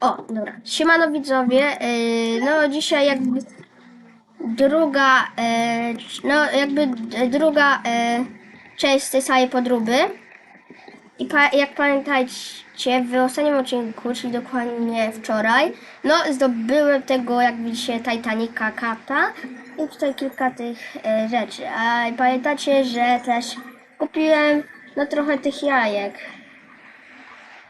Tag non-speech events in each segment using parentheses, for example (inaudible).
O, dobra. Siemano widzowie. Yy, no dzisiaj jakby druga, yy, no jakby druga yy, część tej samej podróby. I jak pamiętacie, w ostatnim odcinku, czyli dokładnie wczoraj, no zdobyłem tego, jak widzicie, Titanica Kata i tutaj kilka tych e, rzeczy. A pamiętacie, że też kupiłem no trochę tych jajek.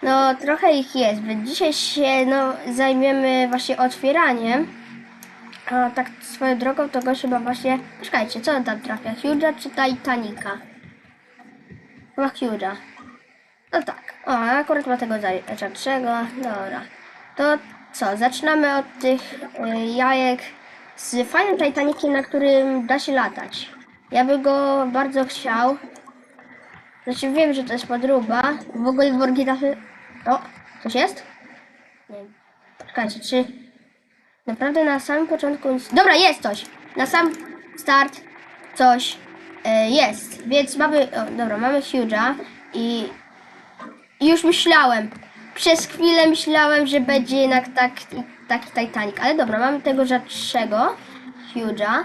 No trochę ich jest, więc dzisiaj się no zajmiemy właśnie otwieraniem. A tak swoją drogą to go chyba właśnie... Czekajcie, co on tam trafia? Huge'a czy Titanica? Chyba Huge'a. No tak. O, akurat ma tego za- rzadszego. Dobra. To co? Zaczynamy od tych y, jajek z fajnym Titanikiem, na którym da się latać. Ja bym go bardzo chciał. Znaczy wiem, że to jest podróba. W ogóle w oryginale... O, coś jest? Nie wiem. Czy... Naprawdę na samym początku nic... Dobra, jest coś! Na sam start coś e, jest. Więc mamy... O, dobra, mamy Huge'a i i już myślałem, przez chwilę myślałem, że będzie jednak taki, taki Titanic. Ale dobra, mamy tego rzadszego, Huge'a.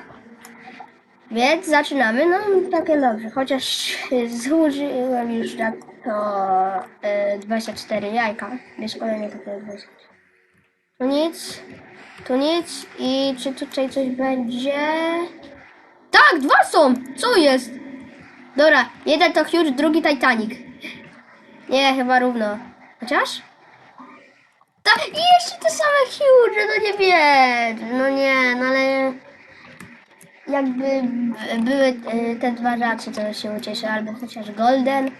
Więc zaczynamy. No takie dobrze, chociaż zużyłem już na to e, 24 jajka. Więc kolejne takie 20. Tu nic, tu nic i czy tutaj coś będzie? Tak, dwa są! Co jest? Dobra, jeden to Huge, drugi Titanic. Nie, chyba równo. Chociaż? Tak, jeszcze te same huge, no nie wiem. No nie, no ale jakby były e, te dwa rzeczy, to się ucieszę, albo chociaż golden.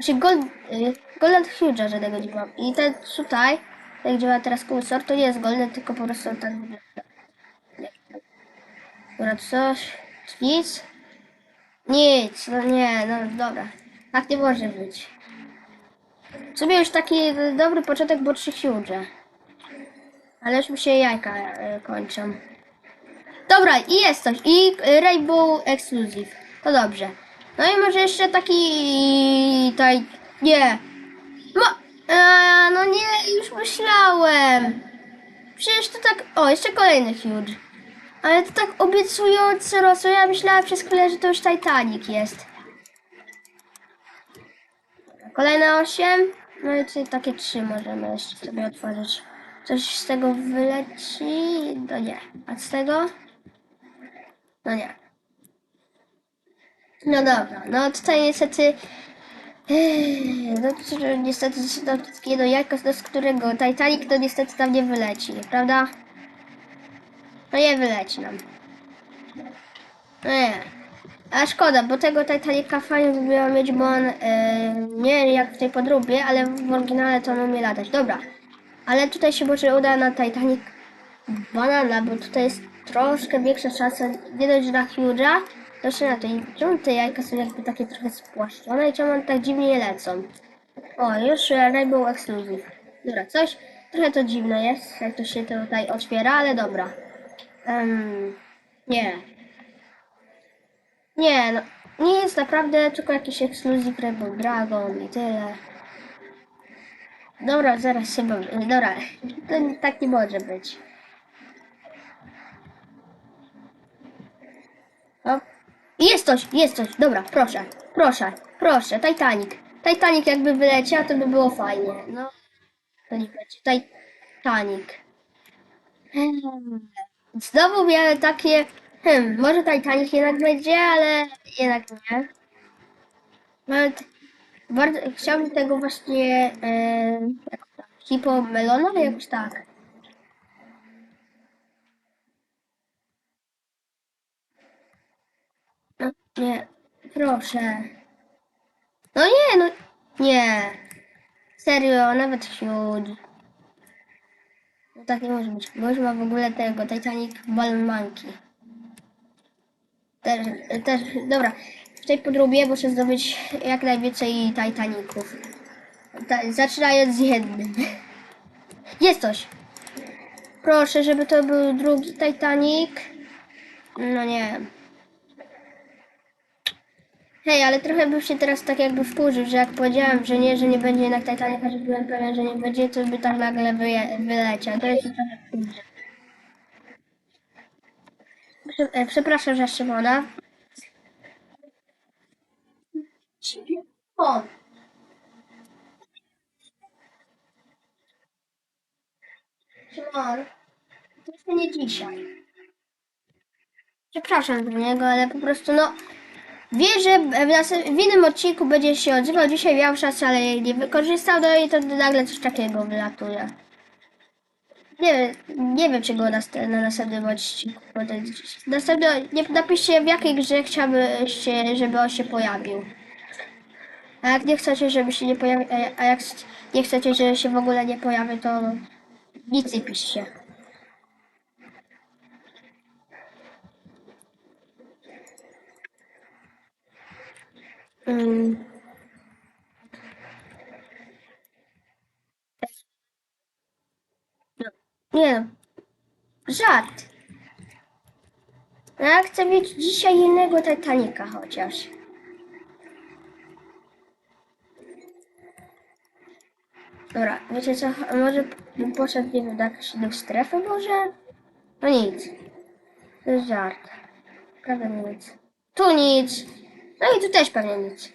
Znaczy gold, e, golden huge, żadnego nie mam. I ten tutaj, jak działa teraz kursor, to nie jest golden, tylko po prostu tak. Dobra, coś, nic. Nic, no nie, no dobra. Tak nie może być. W sumie już taki dobry początek, bo trzy huge. Ale już mi się jajka e, kończą. Dobra, i jest coś. I Rainbow Exclusive. To dobrze. No i może jeszcze taki... Taj... Nie. No, e, no nie, już myślałem. Przecież to tak... O, jeszcze kolejny huge. Ale to tak obiecująco rosło. Ja myślałem przez chwilę, że to już Titanic jest. Kolejne 8. No i czyli takie 3 możemy jeszcze sobie otworzyć. Coś z tego wyleci? No nie. A z tego? No nie. No dobra, no tutaj niestety... Eee, No to niestety no, jedno jajko, no, z którego Titanic to niestety tam nie wyleci, prawda? No nie wyleci nam. No nie. A szkoda, bo tego Titanica fajnie by było mieć, bo on e, nie jak w tej podróbie, ale w oryginale to on umie latać. Dobra. Ale tutaj się może uda na Titanic banana, bo tutaj jest troszkę nie dość że na Huge'a, to jeszcze na czemu te jajka są jakby takie trochę spłaszczone i czemu one tak dziwnie lecą? O, już e, Rainbow Exclusive. Dobra, coś trochę to dziwne jest, jak to się tutaj otwiera, ale dobra. Em, nie. Nie, no, nie jest naprawdę tylko jakiś ekskluzyw Rainbow Dragon i tyle. Dobra, zaraz się bawię. Dobra, (laughs) to tak nie może być. Jest coś, jest coś. Dobra, proszę, proszę, proszę. Titanic. Titanic jakby wyleciał, to by było fajnie. No, to będzie. Titanic. Hmm. Znowu miałem takie, hmm, może Titanic jednak będzie, ale jednak nie. Nawet bardzo chciałbym tego właśnie, e, jak melona, jakoś tak. Nie, proszę. No nie, no, nie. Serio, nawet huge. No tak nie może być. Bo już ma w ogóle tego Titanic Balloon Monkey. Też, też, dobra. W tej podróbie muszę zdobyć jak najwięcej Titaniców. Ta, zaczynając z jednym. (laughs) Jest coś. Proszę, żeby to był drugi Titanic. No nie. Hej, ale trochę bym się teraz tak jakby wkurzył, że jak powiedziałem, że nie, że nie będzie jednak Titanica, że byłem pewien, że nie będzie, to by tak nagle wyje, wyleciał. To jest trochę wkurzy. E, Przepraszam, że Szymona. O! Szymon, to jeszcze nie dzisiaj. Przepraszam za niego, ale po prostu no... Wie, że w, w innym odcinku będzie się odzywał. Dzisiaj miał szansę, ale jej nie wykorzystał, no i to nagle coś takiego wylatuje. Nie wiem, nie wiem czego nas, na następnym odcinku podejść. Następno, nie, napiszcie w jakiej grze chciałbyście, żeby on się pojawił. A jak nie chcecie, żeby się nie pojawił, a jak nie chcecie, żeby się w ogóle nie pojawił, to nic nie piszcie. Nie. Żart. No, Ja chcę mieć dzisiaj innego Titanica chociaż. Dobra, wiecie co? Może bym poszedł, nie wiem, do jakiejś strefy może? No nic. To jest żart. Prawda nic. Tu nic. No i tu też pewnie nic.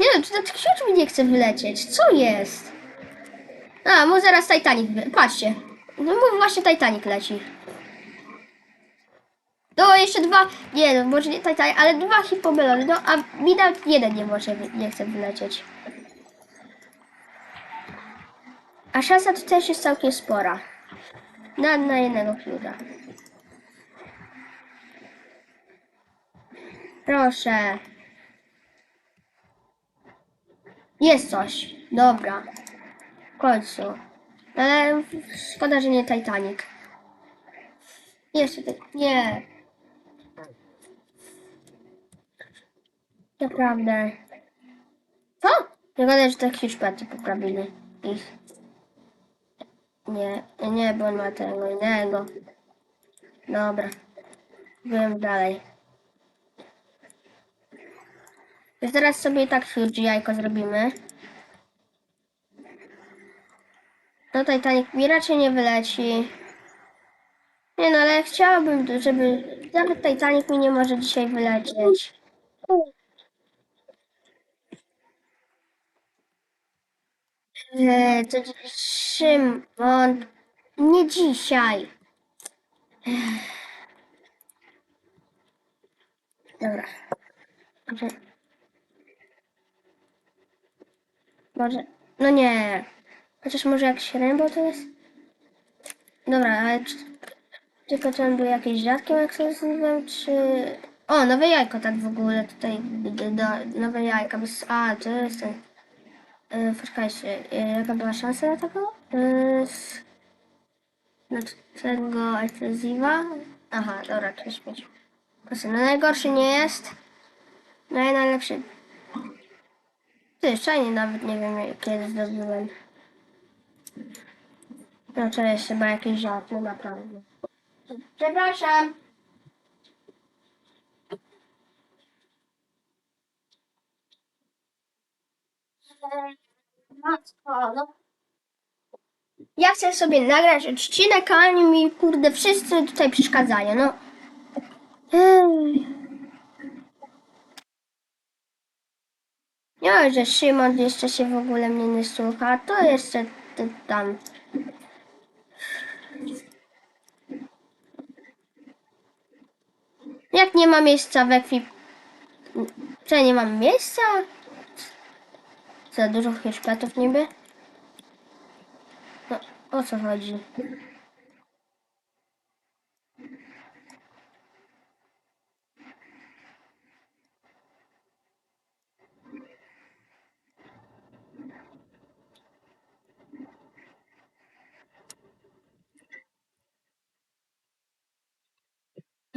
Nie no, czy ten ksiądz mi nie chce wylecieć? Co jest? A, mu zaraz Titanic. Patrzcie. No mu właśnie Titanic leci. No, jeszcze dwa. Nie no, może nie Titanic, ale dwa hipobelony. No, a mi nawet jeden nie może, nie chce wylecieć. A szansa to też jest całkiem spora. Na, na jednego fiuta. Proszę. Jest coś. Dobra. W końcu. Ale szkoda, że nie Titanic. Jeszcze ty. Nie. Naprawdę. Co? Nie gadaj, że tak hiszpaty poprawili ich. Nie, nie, bo on ma tego innego. Dobra. Byłem dalej. Teraz sobie tak huge jajko zrobimy. No Titanic mi raczej nie wyleci. Nie no, ale chciałabym, żeby... Nawet Titanic mi nie może dzisiaj wylecieć. Eee, to Szymon, nie dzisiaj. Ech. Dobra. Może... Może... No nie. Chociaż może jakiś Rainbow to jest? Dobra, ale czy... Tylko czy on był jakiś rzadkim ekskluzywem, czy... O, nowe jajko tak w ogóle tutaj, do, nowe jajka, bez... A, to jest ten... Yy, poczekajcie, yy, jaka była szansa na? Yy, z... Na tego ekskluzywa? Aha, dobra, to jest no najgorszy nie jest. No i najlepszy... Ty, szajnie nawet nie wiem kiedy zdobyłem. No to jest chyba jakiś żart, no naprawdę. Przepraszam. Matko, no. Ja chcę sobie nagrać odcinek, a oni mi, kurde, wszyscy tutaj przeszkadzają, no. Ej. Nie, że Szymon jeszcze się w ogóle mnie nie słucha, to jeszcze ty tam. Jak nie ma miejsca w ekwip... Co, nie mam miejsca? Za dużo hiszpatów niby? No, o co chodzi?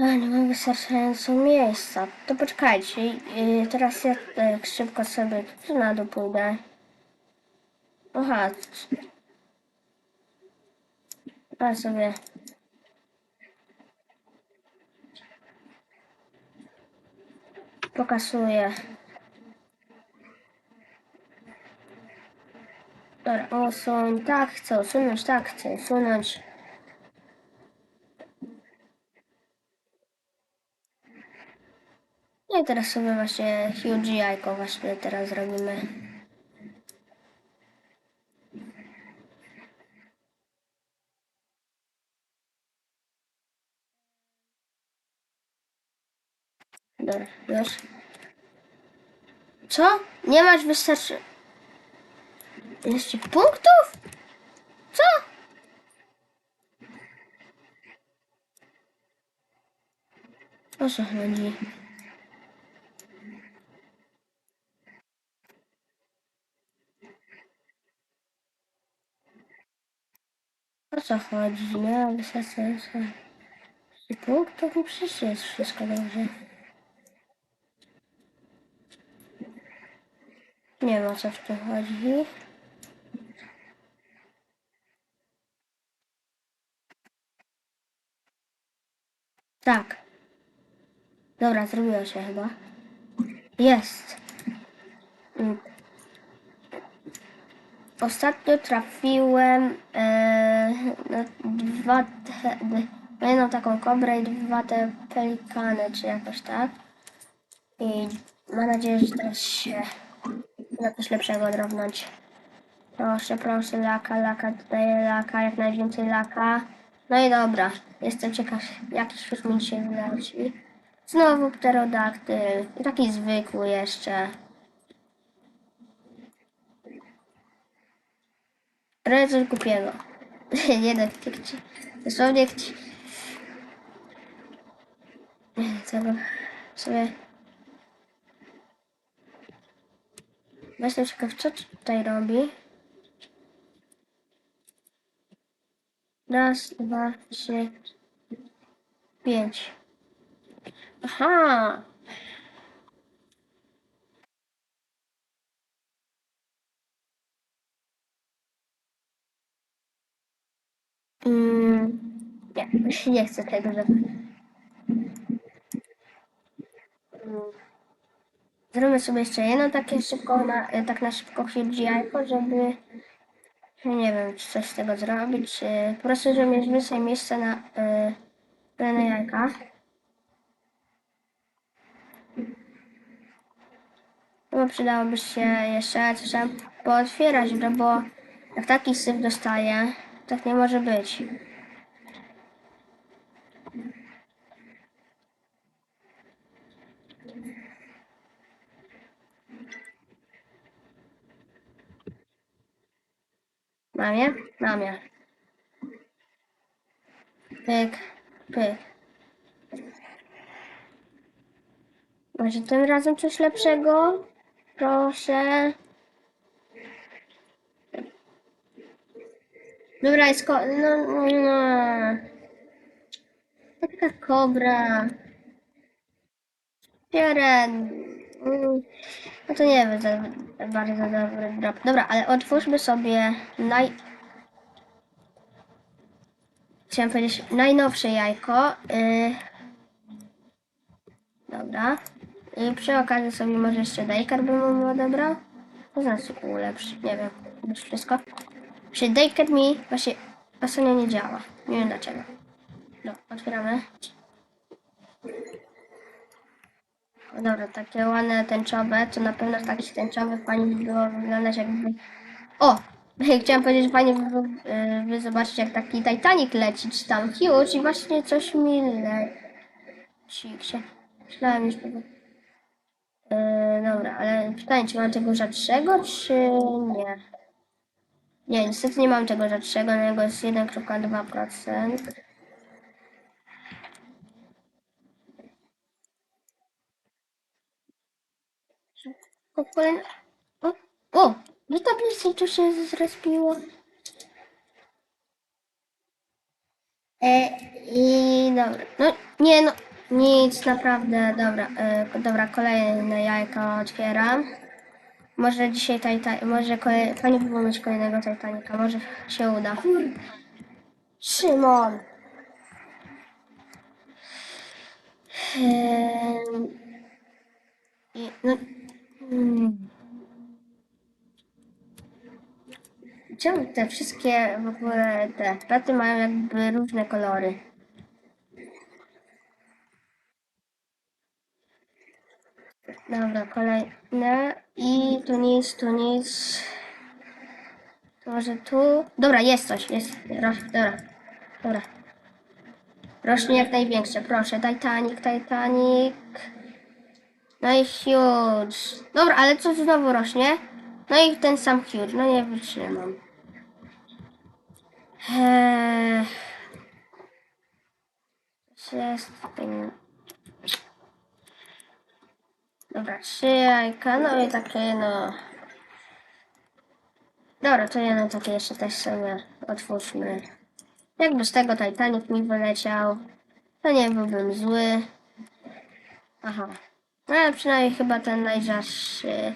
A, nie mam wystarczająco miejsca. To poczekajcie. Yy, teraz ja tak szybko sobie tu na dół pójdę. Aha. A sobie. Pokasuję. Dobra, usuń. Tak, chcę usunąć, tak, chcę usunąć. I teraz sobie właśnie huge jajko właśnie teraz zrobimy. Dobra, już. Co? Nie masz wystarczy... Jeszcze punktów? Co? O co chodzi? Co chodzi? Nie mam wystarczająco punktów i przecież jest wszystko dobrze. Nie o co w tym chodzi. Tak. Dobra, zrobiło się chyba. Jest. Ostatnio trafiłem e, na dwa te, na jedną taką kobrę i dwa te pelikany, czy jakoś tak. I mam nadzieję, że teraz się uda coś lepszego drobnąć. Proszę, proszę, laka, laka, tutaj laka, jak najwięcej laka. No i dobra, jestem ciekaw, jakiś już mi dzisiaj wyleci. Znowu pterodaktyl, taki zwykły jeszcze. Trochę coś głupiego. Nie no, kci. Dosłownie kci. Tego sobie... Jestem ciekaw, co tutaj robi. Raz, dwa, trzy, pięć. Aha! Mm, nie, nie chcę tego zrobić. Mm. Zrobię sobie jeszcze jedno takie szybko, na, tak na szybko jajko, żeby nie wiem, czy coś z tego zrobić, po prostu, żeby mieć więcej miejsca na, y, jajka. No przydałoby się jeszcze coś tam pootwierać, bo jak taki syf dostaję, tak nie może być. Mam je? Mam je. Pyk, pyk. Może tym razem coś lepszego? Proszę. Dobra, jest ko... No, no, no. Taka kobra. Mm, No to nie wiem, za bardzo dobry drop. Dobra, ale otwórzmy sobie naj... Chciałem powiedzieć najnowsze jajko. Y... Dobra. I przy okazji sobie może jeszcze Daycare bym odebrał. To znaczy ulepszy, nie wiem, już wszystko. Czy Daycare mi właśnie ostatnio nie działa. Nie wiem dlaczego. No, otwieramy. O, dobra, takie ładne tęczowe, to na pewno takie tęczowe fajnie by było wyglądać jakby... O! (laughs) Chciałam powiedzieć, że fajnie by by zobaczyć jak taki Titanic leci, czy tam huge i właśnie coś mi leci. Myślałem już tego. Yy, dobra, ale pytanie, czy mam tego rzadszego, czy nie? Nie, niestety nie mam tego rzadszego, na niego jest 1,2%. O, kolejne... O, o! Do tablicy tu się zrespiło. E, I dobra, no nie no, nic naprawdę, dobra, e, dobra, kolejne jajko otwieram. Może dzisiaj Titan, może kolej, było mieć kolejnego Titanica, może się uda. Szymon! Em, I no... Mm. Czemu te wszystkie w ogóle te platy mają jakby różne kolory? Dobra, kolejne. I tu nic, tu nic. To może tu. Dobra, jest coś, jest. Dobra, dobra. Rośnie jak największe, proszę. Titanic, Titanic. No i huge. Dobra, ale co znowu rośnie? No i ten sam huge, no nie wytrzymam. Eee... Jest? Dobra, trzy jajka, no i takie no... Dobra, to ja no takie jeszcze też sobie otwórzmy. Jakby z tego Titanic mi wyleciał, to nie byłbym zły. Aha. No ale przynajmniej chyba ten najrzadszy.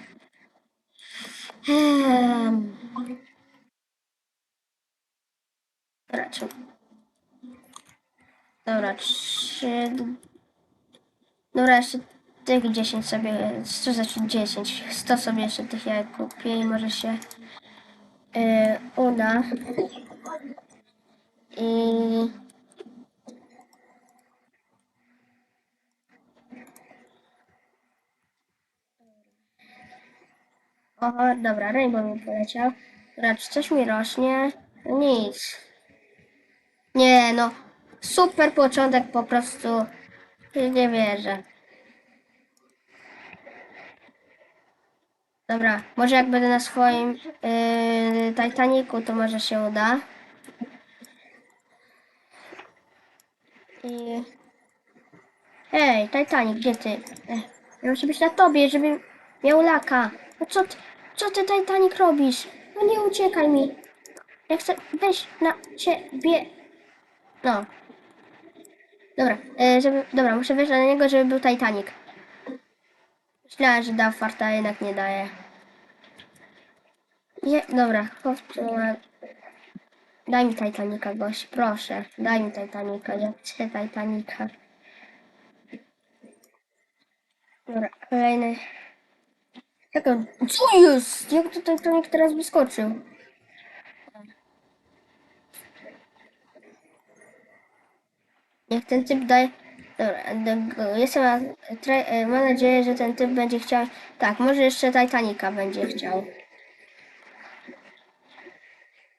Dobra, czy... Dobra, trzy... Dobra, jeszcze tych 10 sobie, co znaczy 10, 100 sobie jeszcze tych jajek kupię i może się yy, uda. I... O, dobra, Rainbow mi poleciał. Dobra, czy coś mi rośnie? Nic. Nie no, super początek po prostu. Nie wierzę. Dobra, może jak będę na swoim yy, Titanicu, to może się uda. I... Ej, Titanic, gdzie ty? Ja muszę być na tobie, żeby miał laka. No co ty, co ty Titanic robisz? No nie uciekaj mi. Ja chcę wejść na ciebie. No. Dobra, e, żeby, dobra, muszę wejść na niego, żeby był Titanic. Myślałem, że da farta, jednak nie daje. Nie, dobra, e, Daj mi Titanica, gość, proszę. Daj mi Titanica, ja chcę Titanica. Dobra, kolejny. Jak on... Co jest? Jak to Titanic teraz wyskoczył? Niech ten typ daje... Dobra, do- jestem... e, Mam nadzieję, że ten typ będzie chciał... Tak, może jeszcze Titanica będzie chciał.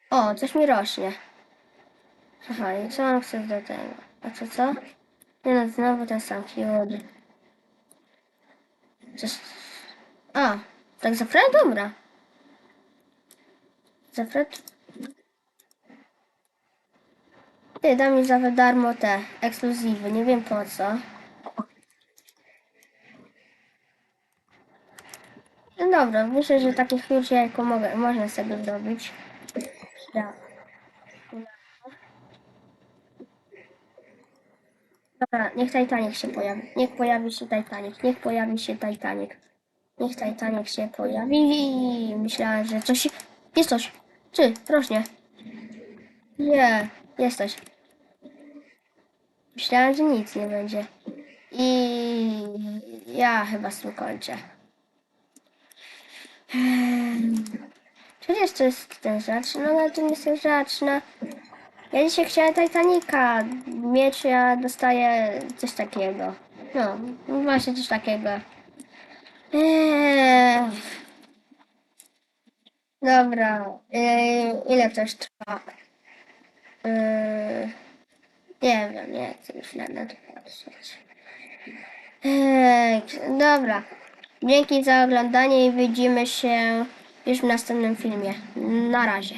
O, coś mi rośnie. Aha, i co mam chcesz do tego? A co co? Nie no, znowu ten sam fiod. Coś... A, tak za? Dobra. Za Fred? Ty, da mi za darmo te ekskluzywy, nie wiem po co. No dobra, myślę, że takie huge jajko mogę, można sobie zdobyć. Ja. Dobra, niech Titanic się pojawi. Niech pojawi się Titanic. Niech pojawi się Titanic. Niech Titanic się pojawi. Myślałem, że coś... Jest coś. Czy, rośnie. Nie, jest coś. Myślałem, że nic nie będzie. I ja chyba z tym kończę. Przecież to jest ten rzecz, no ale to nie jest rzecz, no. Ja dzisiaj chciałem Titanica mieć, a dostaję coś takiego. No, właśnie coś takiego. Eee. Dobra, eee, ile to już trwa? Eee, nie wiem, nie chcę już na to patrzeć. Eee, dobra, dzięki za oglądanie i widzimy się już w następnym filmie. Na razie.